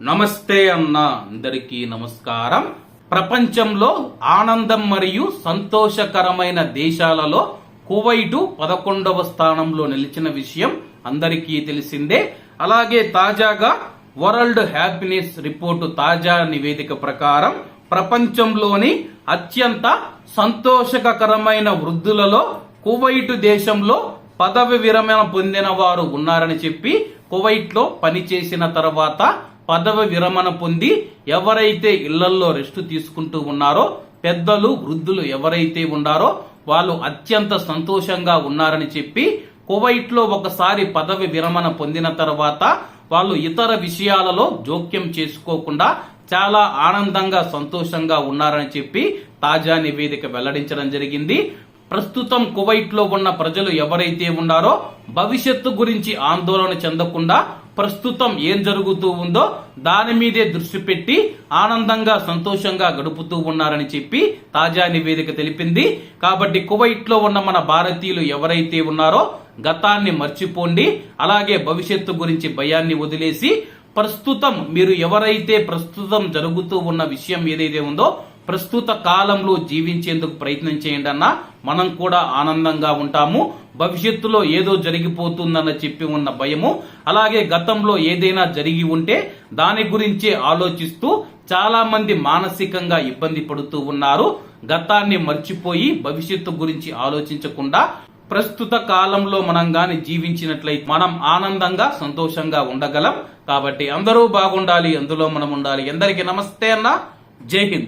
నమస్తే అన్న అందరికీ నమస్కారం. ప్రపంచంలో ఆనందం మరియు సంతోషకరమైన దేశాలలో కువైటు పదకొండవ స్థానంలో నిలిచిన విషయం అందరికీ తెలిసిందే. అలాగే తాజాగా వరల్డ్ హ్యాపీనెస్ రిపోర్టు తాజా నివేదిక ప్రకారం ప్రపంచంలోని అత్యంత సంతోషకరమైన వృద్ధులలో కువైటు దేశంలో పదవి విరమణ పొందిన వారు ఉన్నారని చెప్పి కువైట్లో పనిచేసిన తర్వాత పదవి విరమణ పొంది ఎవరైతే ఇళ్ళల్లో రెస్ట్ తీసుకుంటూ ఉన్నారో పెద్దలు వృద్ధులు ఎవరైతే ఉన్నారో వాళ్ళు అత్యంత సంతోషంగా ఉన్నారని చెప్పి కువైట్లో ఒకసారి పదవి విరమణ పొందిన తర్వాత వాళ్ళు ఇతర విషయాలలో జోక్యం చేసుకోకుండా చాలా ఆనందంగా సంతోషంగా ఉన్నారని చెప్పి తాజా నివేదిక వెల్లడించడం జరిగింది. ప్రస్తుతం కువైట్లో ఉన్న ప్రజలు ఎవరైతే ఉన్నారో భవిష్యత్తు గురించి ఆందోళన చెందకుండా ప్రస్తుతం ఏం జరుగుతూ ఉందో దాని మీదే దృష్టి పెట్టి ఆనందంగా సంతోషంగా గడుపుతూ ఉన్నారని చెప్పి తాజా నివేదిక తెలిపింది. కాబట్టి కువైట్లో ఉన్న మన భారతీయులు ఎవరైతే ఉన్నారో గతాన్ని మర్చిపోండి అలాగే భవిష్యత్తు గురించి భయాన్ని వదిలేసి ప్రస్తుతం మీరు ఎవరైతే ప్రస్తుతం జరుగుతూ ఉన్న విషయం ఏదైతే ఉందో ప్రస్తుత కాలంలో జీవించేందుకు ప్రయత్నం చేయండి అన్న మనం కూడా ఆనందంగా ఉంటాము. భవిష్యత్తులో ఏదో జరిగిపోతుందన్న చెప్పి ఉన్న భయము. అలాగే గతంలో ఏదైనా జరిగి ఉంటే దాని గురించే ఆలోచిస్తూ చాలా మంది మానసికంగా ఇబ్బంది పడుతూ ఉన్నారు. గతాన్ని మర్చిపోయి భవిష్యత్తు గురించి ఆలోచించకుండా ప్రస్తుత కాలంలో మనం గాని జీవించినట్లయితే మనం ఆనందంగా సంతోషంగా ఉండగలం. కాబట్టి అందరూ బాగుండాలి అందులో మనం ఉండాలి. ఎందరికీ నమస్తే అన్న. జై హింద్.